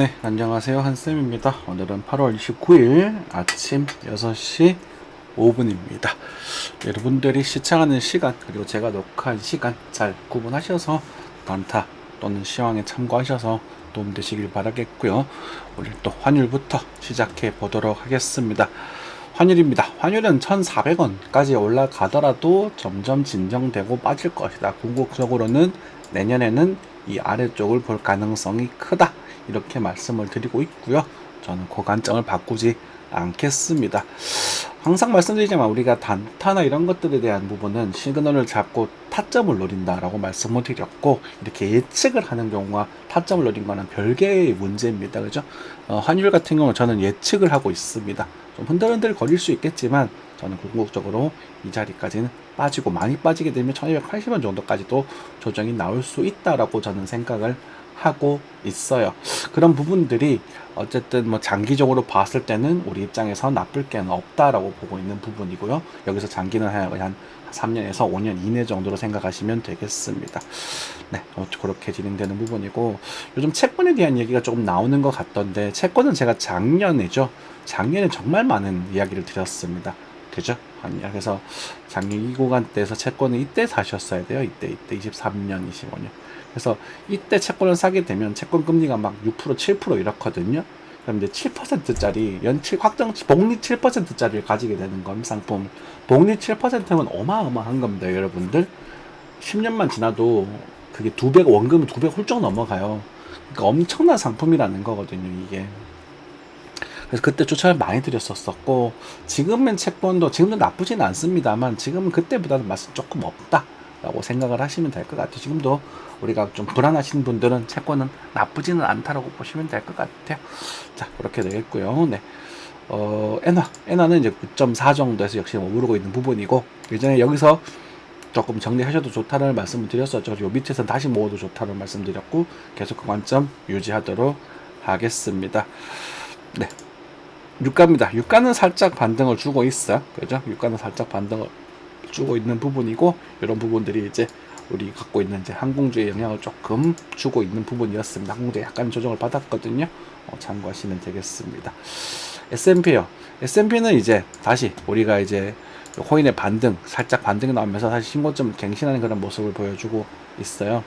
네, 안녕하세요. 한쌤입니다. 오늘은 8월 29일 아침 6시 5분입니다. 여러분들이 시청하는 시간, 그리고 제가 녹화한 시간 잘 구분하셔서 단타 또는 시황에 참고하셔서 도움 되시길 바라겠고요. 오늘 또 환율부터 시작해 보도록 하겠습니다. 환율입니다. 환율은 1,400원까지 올라가더라도 점점 진정되고 빠질 것이다. 궁극적으로는 내년에는 이 아래쪽을 볼 가능성이 크다. 이렇게 말씀을 드리고 있고요. 저는 그 관점을 바꾸지 않겠습니다. 항상 말씀드리지만 우리가 단타나 이런 것들에 대한 부분은 시그널을 잡고 타점을 노린다라고 말씀을 드렸고 이렇게 예측을 하는 경우와 타점을 노린 거는 별개의 문제입니다. 그죠? 어, 환율 같은 경우는 저는 예측을 하고 있습니다. 좀 흔들흔들 거릴 수 있겠지만 저는 궁극적으로 이 자리까지는 빠지고 많이 빠지게 되면 1280원 정도까지도 조정이 나올 수 있다라고 저는 생각을 하고 있어요. 그런 부분들이 어쨌든 뭐 장기적으로 봤을 때는 우리 입장에서 나쁠 게는 없다라고 보고 있는 부분이고요. 여기서 장기는 한 3년에서 5년 이내 정도로 생각하시면 되겠습니다. 네, 어, 그렇게 진행되는 부분이고 요즘 채권에 대한 얘기가 조금 나오는 것 같던데 채권은 제가 작년에죠. 작년에 정말 많은 이야기를 드렸습니다. 아니, 그래서 작년 이 구간대에서 채권은 이때 사셨어야 돼요. 이때, 이때 23년, 25년. 그래서 이때 채권을 사게 되면 채권 금리가 막 6%, 7% 이렇거든요. 그럼 이제 7%짜리 연체 확정 복리 7%짜리를 가지게 되는 건 상품. 복리 7%면 어마어마한 겁니다, 여러분들. 10년만 지나도 그게 두 배, 원금이 두 배 훌쩍 넘어가요. 그러니까 엄청난 상품이라는 거거든요, 이게. 그래서 그때 추천을 많이 드렸었었고 지금은 채권도 지금도 나쁘진 않습니다만 지금은 그때보다는 맛은 조금 없다 라고 생각을 하시면 될 것 같아요. 지금도 우리가 좀 불안하신 분들은 채권은 나쁘지는 않다라고 보시면 될 것 같아요. 자 그렇게 되겠고요. 네. 어, 엔화, 엔화는 이제 9.4 정도에서 역시 오르고 있는 부분이고 예전에 여기서 조금 정리하셔도 좋다는 말씀을 드렸었죠. 요 밑에서 다시 모아도 좋다는 말씀드렸고 계속 그 관점 유지하도록 하겠습니다. 네. 유가입니다. 유가는 살짝 반등을 주고 있어. 그죠? 유가는 살짝 반등을 주고 있는 부분이고, 이런 부분들이 이제 우리 갖고 있는 이제 항공주의 영향을 조금 주고 있는 부분이었습니다. 항공주에 약간 조정을 받았거든요. 어, 참고하시면 되겠습니다. S&P요. S&P는 이제 다시 우리가 이제 코인의 반등, 살짝 반등이 나오면서 다시 신고점 갱신하는 그런 모습을 보여주고 있어요.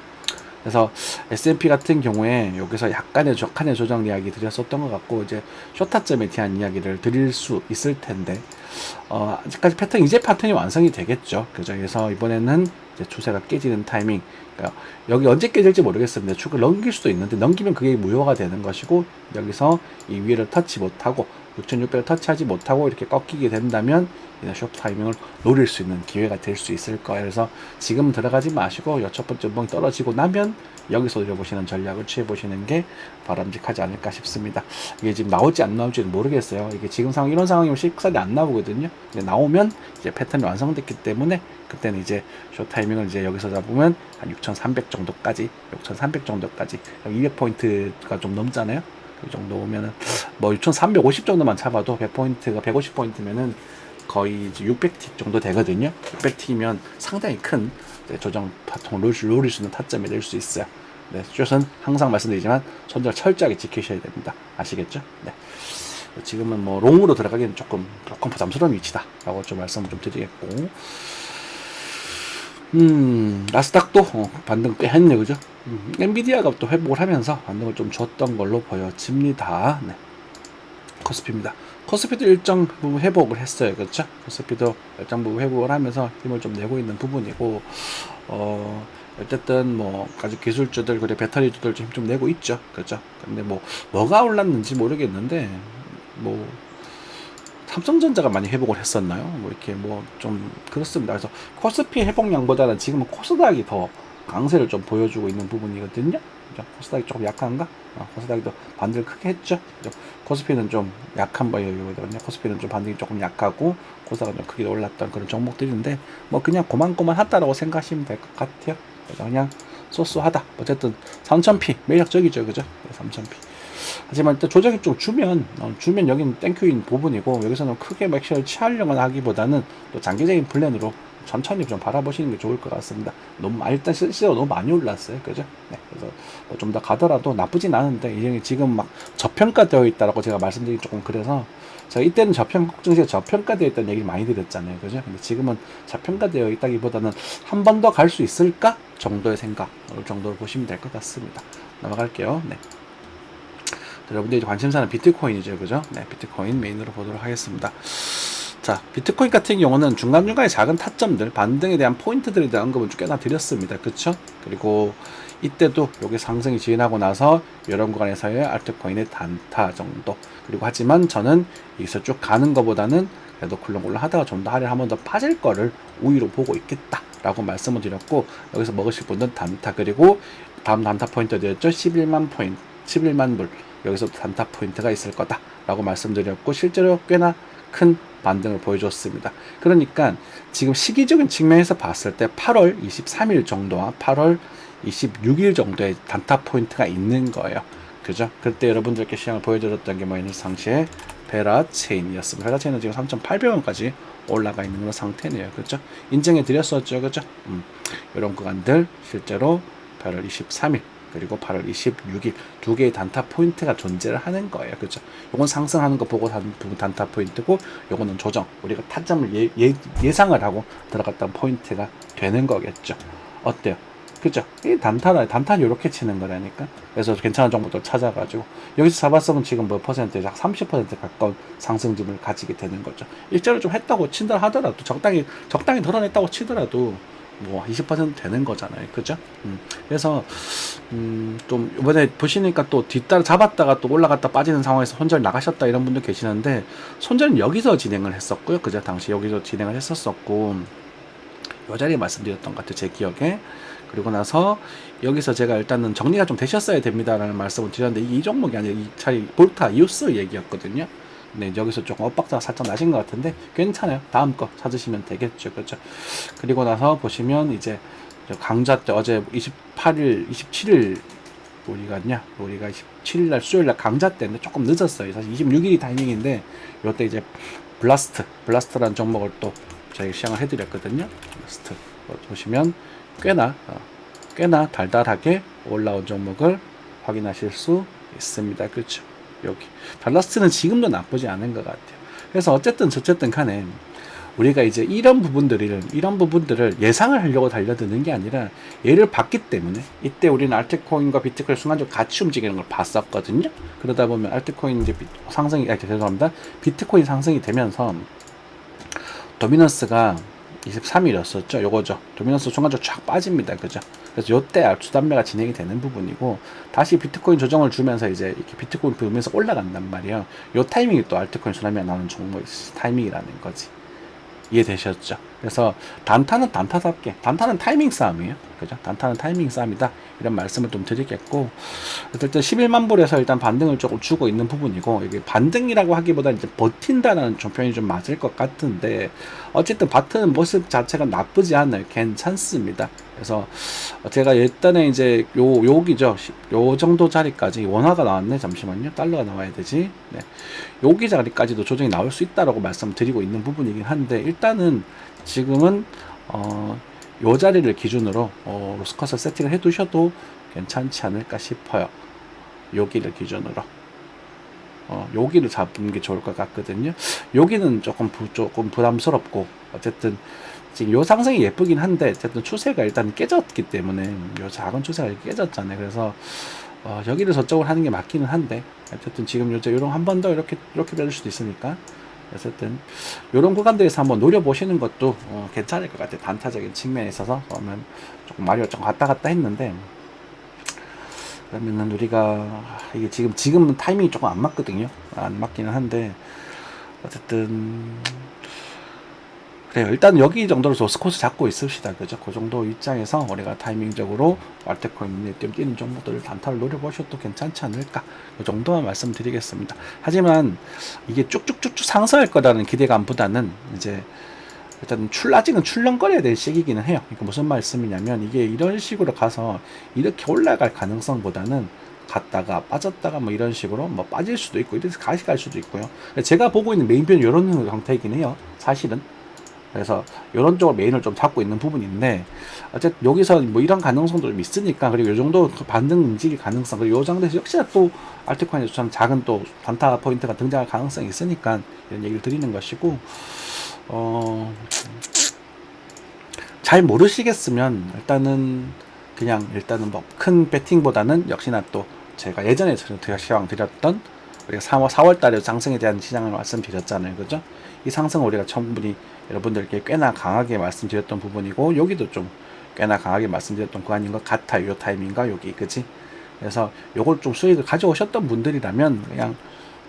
그래서 S&P 같은 경우에 여기서 약간의 적한의 조정 이야기 드렸었던 것 같고 이제 쇼타점에 대한 이야기를 드릴 수 있을 텐데 어, 아직까지 패턴 이제 패턴이 완성이 되겠죠. 그죠? 그래서 이번에는 이제 추세가 깨지는 타이밍. 그러니까 여기 언제 깨질지 모르겠습니다. 축을 넘길 수도 있는데 넘기면 그게 무효가 되는 것이고 여기서 이 위를 터치 못하고 6,600을 터치하지 못하고 이렇게 꺾이게 된다면 쇼 타이밍을 노릴 수 있는 기회가 될 수 있을 거예요. 그래서 지금 들어가지 마시고 여첫 번째 멍 떨어지고 나면 여기서 노려보시는 전략을 취해보시는 게 바람직하지 않을까 싶습니다. 이게 지금 나올지 안 나올지는 모르겠어요. 이게 지금 상황, 이런 상황이면 식살이 안 나오거든요. 근데 나오면 이제 패턴이 완성됐기 때문에 그때는 이제 쇼 타이밍을 이제 여기서 잡으면 한 6,300 정도까지, 6,300 정도까지, 200포인트가 좀 넘잖아요. 그 정도 오면은 뭐 6,350 정도만 잡아도 100포인트가 150포인트면은 거의 이제 600틱 정도 되거든요. 600틱이면 상당히 큰 조정 파통을 노릴 수 있는 타점이 될 수 있어요. 네, 숏은 항상 말씀드리지만 손절 철저하게 지키셔야 됩니다. 아시겠죠? 네. 지금은 뭐 롱으로 들어가기는 조금 조금 부담스러운 위치다라고 좀 말씀을 좀 드리겠고, 음 나스닥도 어, 반등 꽤 했네 그죠? 음, 엔비디아가 또 회복을 하면서 반등을 좀 줬던 걸로 보여집니다. 네. 코스피입니다. 코스피도 일정 부분 회복을 했어요. 그렇죠? 코스피도 일정 부분 회복을 하면서 힘을 좀 내고 있는 부분이고, 어, 어쨌든 뭐, 아주 기술주들, 그리고 배터리주들 좀, 좀 내고 있죠. 그렇죠? 근데 뭐, 뭐가 올랐는지 모르겠는데, 뭐, 삼성전자가 많이 회복을 했었나요? 뭐, 이렇게 뭐, 좀, 그렇습니다. 그래서 코스피 회복량보다는 지금은 코스닥이 더 강세를 좀 보여주고 있는 부분이거든요. 그죠? 코스닥이 조금 약한가? 어, 코스닥이 더 반등을 크게 했죠. 그죠? 코스피는 좀 약한 버이거든요. 코스피는 좀 반등이 조금 약하고 코스닥은 좀 크게 올랐던 그런 종목들인데 뭐 그냥 고만고만하다라고 생각하시면 될 것 같아요. 그래서 그냥 소소하다. 어쨌든 3,000p 매력적이죠, 그죠? 3,000p. 하지만 또 조정이 좀 주면 어, 주면 여기는 땡큐인 부분이고 여기서는 크게 맥시를 취하려고 하기보다는 또 장기적인 플랜으로 천천히 좀 바라보시는 게 좋을 것 같습니다. 너무 아, 일단 실제로 너무 많이 올랐어요, 그죠? 네, 그래서 뭐 좀더 가더라도 나쁘진 않은데 이게 지금 막 저평가되어 있다라고 제가 말씀드리기 조금 그래서 제가 이때는 저평 걱정시가 저평가되어 있다는 얘기를 많이 드렸잖아요, 그죠? 근데 지금은 저평가되어 있다기보다는 한 번 더 갈 수 있을까 정도의 생각 정도로 보시면 될 것 같습니다. 넘어갈게요. 네. 여러분들이 관심사는 비트코인이죠, 그죠? 네, 비트코인 메인으로 보도록 하겠습니다. 자, 비트코인 같은 경우는 중간중간에 작은 타점들, 반등에 대한 포인트들에 대한 언급은 쭉 꽤나 드렸습니다. 그쵸? 그리고 이때도 여기 상승이 진행하고 나서 이런 구간에서의 알트코인의 단타 정도. 그리고 하지만 저는 여기서 쭉 가는 것보다는 그래도 굴렁굴렁 하다가 좀 더 하려 한번 더 빠질 거를 우위로 보고 있겠다라고 말씀을 드렸고 여기서 먹으실 분은 단타 그리고 다음 단타 포인트 드렸죠 11만 포인트 11만 불 여기서 단타 포인트가 있을 거다라고 말씀드렸고 실제로 꽤나 큰 반등을 보여줬습니다. 그러니까 지금 시기적인 측면에서 봤을 때 8월 23일 정도와 8월 26일 정도의 단타 포인트가 있는 거예요. 그죠? 그때 여러분들께 시장을 보여드렸던 게 뭐였냐면 상시에 베라 체인이었습니다. 베라 체인은 지금 3,800원까지 올라가 있는 그런 상태네요. 그죠? 인정해 드렸었죠. 그죠? 음, 이런 구간들 실제로 8월 23일 그리고 8월 26일 두 개의 단타 포인트가 존재를 하는 거예요. 그죠? 요건 상승하는 거 보고 단 단타 포인트고 요거는 조정. 우리가 타점을 예, 예, 예상을 하고 들어갔던 포인트가 되는 거겠죠. 어때요? 그죠? 이 단타는 단타는 이렇게 치는 거라니까. 그래서 괜찮은 정보들 찾아가지고 여기서 잡았으면 지금 뭐 퍼센트 약30% 가까운 상승률을 가지게 되는 거죠. 일자로 좀 했다고 친다 하더라도 적당히 적당히 덜어냈다고 치더라도 뭐 20% 되는 거잖아요. 그죠? 음, 그래서 음, 좀 이번에 보시니까 또 뒤따라 잡았다가 또 올라갔다 빠지는 상황에서 손절 나가셨다 이런 분들 계시는데 손절은 여기서 진행을 했었고요. 그죠? 당시 여기서 진행을 했었었고 요 자리에 말씀드렸던 것 같아요. 제 기억에. 그리고 나서 여기서 제가 일단은 정리가 좀 되셨어야 됩니다라는 말씀을 드렸는데 이 종목이 아니라 이 차이 볼타 이오스 얘기였거든요. 네, 여기서 조금 엇박자가 살짝 나신 것 같은데 괜찮아요. 다음 거 찾으시면 되겠죠. 그렇죠. 그리고 나서 보시면 이제 강좌 때 어제 28일, 27일 우리가냐 우리가 27일 날 수요일 날 강좌 때인데 조금 늦었어요. 사실 26일이 타이밍인데 이때 이제 블라스트, 블라스트라는 종목을 또 저희 시향을 해드렸거든요. 블라스트 보시면 꽤나 어, 꽤나 달달하게 올라온 종목을 확인하실 수 있습니다. 그렇죠. 여기 달라스는 지금도 나쁘지 않은 것 같아요. 그래서 어쨌든 저쨌든 간에 우리가 이제 이런 부분들을 이런 부분들을 예상을 하려고 달려드는 게 아니라 얘를 봤기 때문에 이때 우리는 알트코인과 비트코인 순간적으로 같이 움직이는 걸 봤었거든요. 그러다 보면 알트코인 이제 상승이 아 죄송합니다. 비트코인 상승이 되면서 도미넌스가 23일이었었죠. 요거죠. 도미넌스 순간적으로 쫙 빠집니다. 그죠? 그래서 요때 주담매가 진행이 되는 부분이고 다시 비트코인 조정을 주면서 이제 이렇게 비트코인 보면서 올라간단 말이에요. 요 타이밍이 또 알트코인 수남이 나오는 종목의 타이밍이라는 거지. 이해되셨죠? 그래서 단타는 단타답게 단타는 타이밍 싸움이에요. 그죠? 단타는 타이밍 싸움이다. 이런 말씀을 좀 드리겠고 어쨌든 11만 불에서 일단 반등을 조금 주고 있는 부분이고 이게 반등이라고 하기보다 이제 버틴다는 좀 표현이 좀 맞을 것 같은데 어쨌든 바트는 모습 자체가 나쁘지 않아요. 괜찮습니다. 그래서 제가 일단에 이제 요 여기죠. 요 정도 자리까지 원화가 나왔네. 잠시만요. 달러가 나와야 되지. 네. 여기 자리까지도 조정이 나올 수 있다라고 말씀드리고 있는 부분이긴 한데 일단은 지금은 어, 요 자리를 기준으로 어, 로스컷을 세팅을 해 두셔도 괜찮지 않을까 싶어요. 여기를 기준으로. 어, 여기를 잡는 게 좋을 것 같거든요. 여기는 조금 부, 조금 부담스럽고 어쨌든 지금 요 상승이 예쁘긴 한데 어쨌든 추세가 일단 깨졌기 때문에 요 작은 추세가 깨졌잖아요. 그래서 어, 여기를 저쪽을 하는 게 맞기는 한데 어쨌든 지금 요새 요런 한 번 더 이렇게 이렇게 변할 수도 있으니까 어쨌든 이런 구간들에서 한번 노려보시는 것도 어, 괜찮을 것 같아요. 단타적인 측면에 있어서 그러면 조금 말이 좀 왔다 갔다 했는데 그러면은 우리가 이게 지금 지금 타이밍이 조금 안 맞거든요. 안 맞기는 한데 어쨌든 그래요. 일단 여기 정도로 소스코스 잡고 있읍시다. 그죠? 그 정도 입장에서 우리가 타이밍적으로 알테코인에 뛰는 종목들을 단타를 노려보셔도 괜찮지 않을까. 그 정도만 말씀드리겠습니다. 하지만 이게 쭉쭉쭉쭉 상승할 거라는 기대감보다는 이제 일단 출 아직은 출렁거려야 될 시기기는 해요. 그러니까 무슨 말씀이냐면 이게 이런 식으로 가서 이렇게 올라갈 가능성보다는 갔다가 빠졌다가 뭐 이런 식으로 뭐 빠질 수도 있고 이래서 가시 갈 수도 있고요. 제가 보고 있는 메인변 이런 형태이긴 해요. 사실은 그래서 이런 쪽으로 메인을 좀 잡고 있는 부분인데 어쨌든 여기서 뭐 이런 가능성도 좀 있으니까 그리고 이 정도 그 반등 움직일 가능성 그리고 이 장에서 역시나 또 알트코인에서 좀 작은 또 단타 포인트가 등장할 가능성이 있으니까 이런 얘기를 드리는 것이고 어. 잘 모르시겠으면 일단은 그냥 일단은 뭐 큰 배팅보다는 역시나 또 제가 예전에 제가 시황 드렸던 우리가 3월 4월 달에 상승에 대한 시장을 말씀드렸잖아요. 그죠? 이 상승을 우리가 충분히 여러분들께 꽤나 강하게 말씀드렸던 부분이고 여기도 좀 꽤나 강하게 말씀드렸던 구간인 것 같아요. 요 타이밍과 여기 그지? 그래서 요걸 좀 수익을 가져오셨던 분들이라면 그냥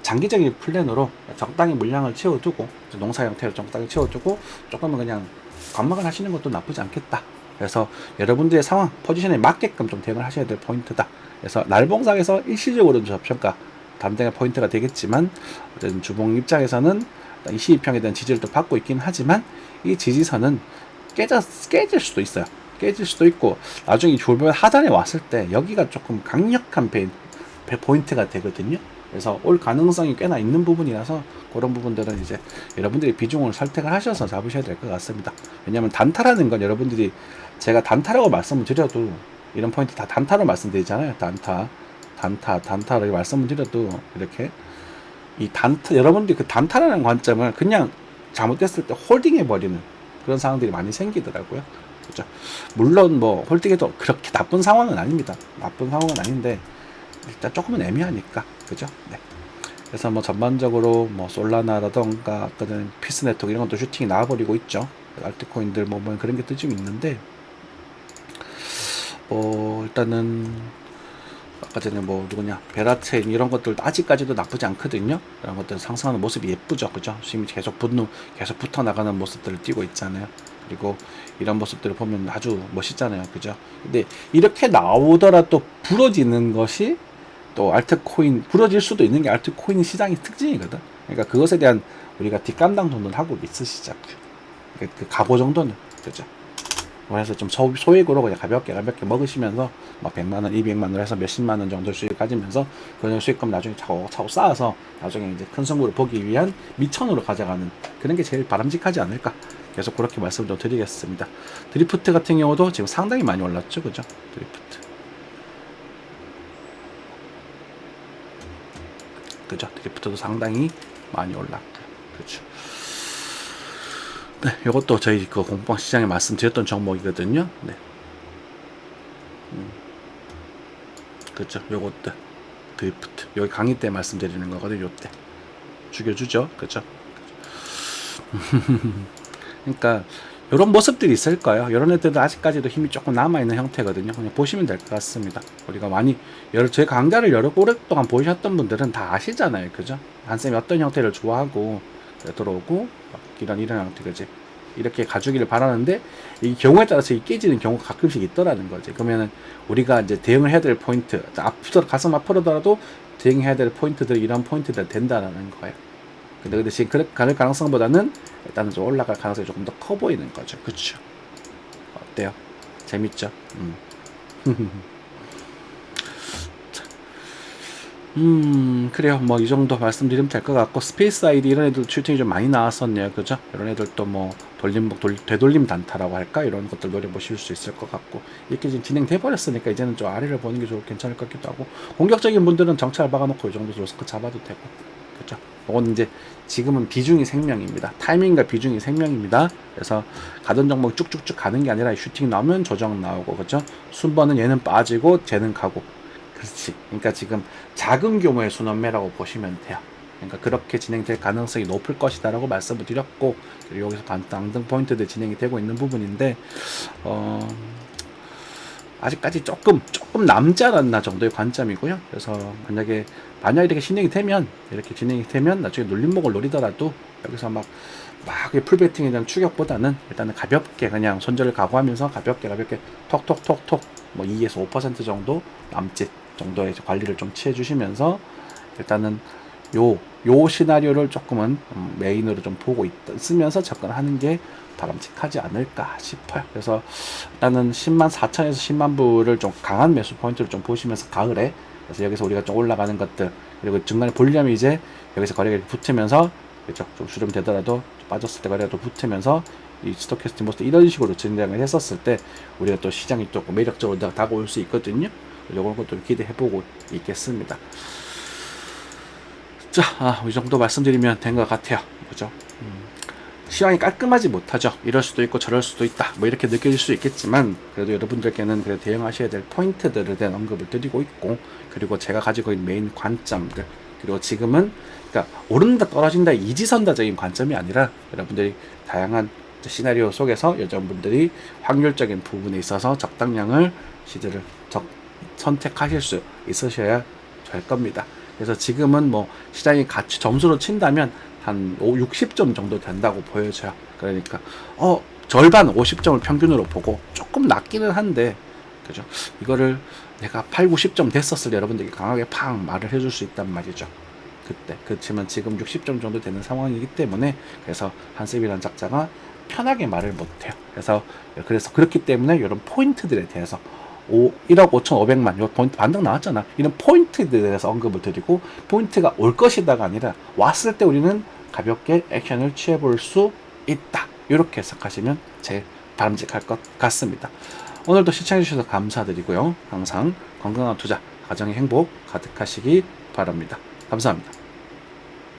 장기적인 플랜으로 적당히 물량을 채워두고 농사 형태로 적당히 채워두고 조금은 그냥 관망을 하시는 것도 나쁘지 않겠다. 그래서 여러분들의 상황, 포지션에 맞게끔 좀 대응을 하셔야 될 포인트다. 그래서 날봉상에서 일시적으로 는 저평가 담당의 포인트가 되겠지만 어쨌든 주봉 입장에서는 22평에 대한 지지를 또 받고 있긴 하지만 이 지지선은 깨져, 깨질 수도 있어요. 깨질 수도 있고 나중에 졸면 하단에 왔을 때 여기가 조금 강력한 배, 배 포인트가 되거든요. 그래서 올 가능성이 꽤나 있는 부분이라서 그런 부분들은 이제 여러분들이 비중을 선택을 하셔서 잡으셔야 될 것 같습니다. 왜냐하면 단타라는 건 여러분들이 제가 단타라고 말씀을 드려도 이런 포인트 다 단타로 말씀드리잖아요. 단타, 단타, 단타를 말씀을 드려도 이렇게 이 단타 여러분들이 그 단타라는 관점을 그냥 잘못됐을 때 홀딩해 버리는 그런 상황들이 많이 생기더라고요. 그죠? 물론 뭐 홀딩해도 그렇게 나쁜 상황은 아닙니다. 나쁜 상황은 아닌데 일단 조금은 애매하니까 그죠? 네. 그래서 뭐 전반적으로 뭐 솔라나라던가 아까 전에 피스 네트워크 이런 것도 슈팅이 나와버리고 있죠. 알트코인들 뭐, 뭐 그런 게도 좀 있는데 뭐 일단은 아까 전에 뭐 누구냐 베라체인 이런 것들도 아직까지도 나쁘지 않거든요. 이런 것들 상승하는 모습이 예쁘죠, 그죠? 수임이 계속 붙는 계속 붙어 나가는 모습들을 띄고 있잖아요. 그리고 이런 모습들을 보면 아주 멋있잖아요, 그죠? 근데 이렇게 나오더라도 부러지는 것이 또 알트코인 부러질 수도 있는 게 알트코인 시장의 특징이거든. 그러니까 그것에 대한 우리가 뒷감당 정도는 하고 있으시자고요. 그, 그 각오 정도는 그죠. 그래서 좀 소, 소액으로 그냥 가볍게 가볍게 먹으시면서 뭐 100만 원, 200만 원 해서 몇십만 원 정도 수익 가지면서 그 수익금 나중에 차곡차곡 쌓아서 나중에 이제 큰 승부를 보기 위한 미천으로 가져가는 그런 게 제일 바람직하지 않을까. 계속 그렇게 말씀을 좀 드리겠습니다. 드리프트 같은 경우도 지금 상당히 많이 올랐죠, 그죠? 드리프트. 그죠? 드리프트도 상당히 많이 올랐고, 그렇죠. 네, 이것도 저희 그 공방 시장에 말씀드렸던 종목이거든요. 네. 음. 그죠? 요것도 드리프트. 여기 강의 때 말씀드리는 거거든요. 요때 죽여주죠. 그죠? 그러니까 이런 모습들이 있을 거예요. 이런 애들도 아직까지도 힘이 조금 남아 있는 형태거든요. 그냥 보시면 될 것 같습니다. 우리가 많이 여러 제 강좌를 여러 오랫동안 보셨던 분들은 다 아시잖아요, 그죠? 한쌤이 어떤 형태를 좋아하고 들어오고 이런 이런 형태 그지? 이렇게 가주기를 바라는데 이 경우에 따라서 이 깨지는 경우가 가끔씩 있더라는 거지. 그러면은 우리가 이제 대응을 해야 될 포인트, 앞서 가슴 아프더라도 대응해야 될 포인트들이 이런 포인트들 된다라는 거예요. 근데 근데 지금 그럴 가능 가능성보다는 일단은 좀 올라갈 가능성이 조금 더 커 보이는 거죠. 그렇죠? 어때요? 재밌죠? 음. 음, 그래요. 뭐, 이 정도 말씀드리면 될 것 같고, 스페이스 아이디 이런 애들 슈팅이 좀 많이 나왔었네요. 그죠? 이런 애들도 뭐, 돌림, 돌, 되돌림 단타라고 할까? 이런 것들 노려보실 수 있을 것 같고, 이렇게 지금 진행돼 버렸으니까, 이제는 좀 아래를 보는 게 좋을, 괜찮을 것 같기도 하고, 공격적인 분들은 정찰 박아놓고, 이 정도 로스크 잡아도 되고, 그죠? 이건 이제, 지금은 비중이 생명입니다. 타이밍과 비중이 생명입니다. 그래서, 가던 종목 쭉쭉쭉 가는 게 아니라, 슈팅 나오면 조정 나오고, 그죠? 순번은 얘는 빠지고, 쟤는 가고, 그렇지. 그러니까 지금 작은 규모의 순환매라고 보시면 돼요. 그러니까 그렇게 진행될 가능성이 높을 것이다라고 말씀을 드렸고 여기서 반등 포인트들 진행이 되고 있는 부분인데 어, 아직까지 조금 조금 남지 않았나 정도의 관점이고요. 그래서 만약에 만약 이렇게 진행이 되면 이렇게 진행이 되면 나중에 눌림목을 노리더라도 여기서 막막 풀베팅에 대한 추격보다는 일단은 가볍게 그냥 손절을 각오하면서 가볍게 가볍게 톡톡톡톡 뭐 2에서 5% 정도 남짓 정도의 관리를 좀 취해 주시면서 일단은 요, 요 시나리오를 조금은 음, 메인으로 좀 보고 있, 쓰면서 접근하는 게 바람직하지 않을까 싶어요. 그래서 일단은 10만 4천에서 10만 부를 좀 강한 매수 포인트를 좀 보시면서 가을에 그래서 여기서 우리가 좀 올라가는 것들 그리고 중간에 볼륨이 이제 여기서 거래가 붙으면서 그렇죠. 좀 수렴되더라도 빠졌을 때 거래가 또 붙으면서 이 스토캐스팅 모습 이런 식으로 진행을 했었을 때 우리가 또 시장이 조금 매력적으로 다- 다가올 수 있거든요. 이런 것도 기대해보고 있겠습니다. 자, 아, 이 정도 말씀드리면 된 것 같아요. 그죠? 음, 시황이 깔끔하지 못하죠. 이럴 수도 있고 저럴 수도 있다. 뭐 이렇게 느껴질 수 있겠지만 그래도 여러분들께는 그래 대응하셔야 될 포인트들에 대한 언급을 드리고 있고 그리고 제가 가지고 있는 메인 관점들 그리고 지금은 그러니까 오른다 떨어진다 이지선다적인 관점이 아니라 여러분들이 다양한 시나리오 속에서 여자분들이 확률적인 부분에 있어서 적당량을 시드를 적, 선택하실 수 있으셔야 될 겁니다. 그래서 지금은 뭐 시장이 같이 점수로 친다면 한 5, 60점 정도 된다고 보여져요. 그러니까 어 절반 50점을 평균으로 보고 조금 낮기는 한데 그죠? 이거를 내가 8, 90점 됐었을 때 여러분들이 강하게 팍 말을 해줄 수 있단 말이죠. 그때 그렇지만 지금 60점 정도 되는 상황이기 때문에 그래서 한셉이라는 작자가 편하게 말을 못해요. 그래서 그래서 그렇기 때문에 이런 포인트들에 대해서 5, 1억 5,500만 요 포인트 반등 나왔잖아. 이런 포인트들에 대해서 언급을 드리고 포인트가 올 것이다가 아니라 왔을 때 우리는 가볍게 액션을 취해 볼 수 있다. 이렇게 해석하시면 제일 바람직할 것 같습니다. 오늘도 시청해 주셔서 감사드리고요. 항상 건강한 투자, 가정의 행복 가득하시기 바랍니다. 감사합니다.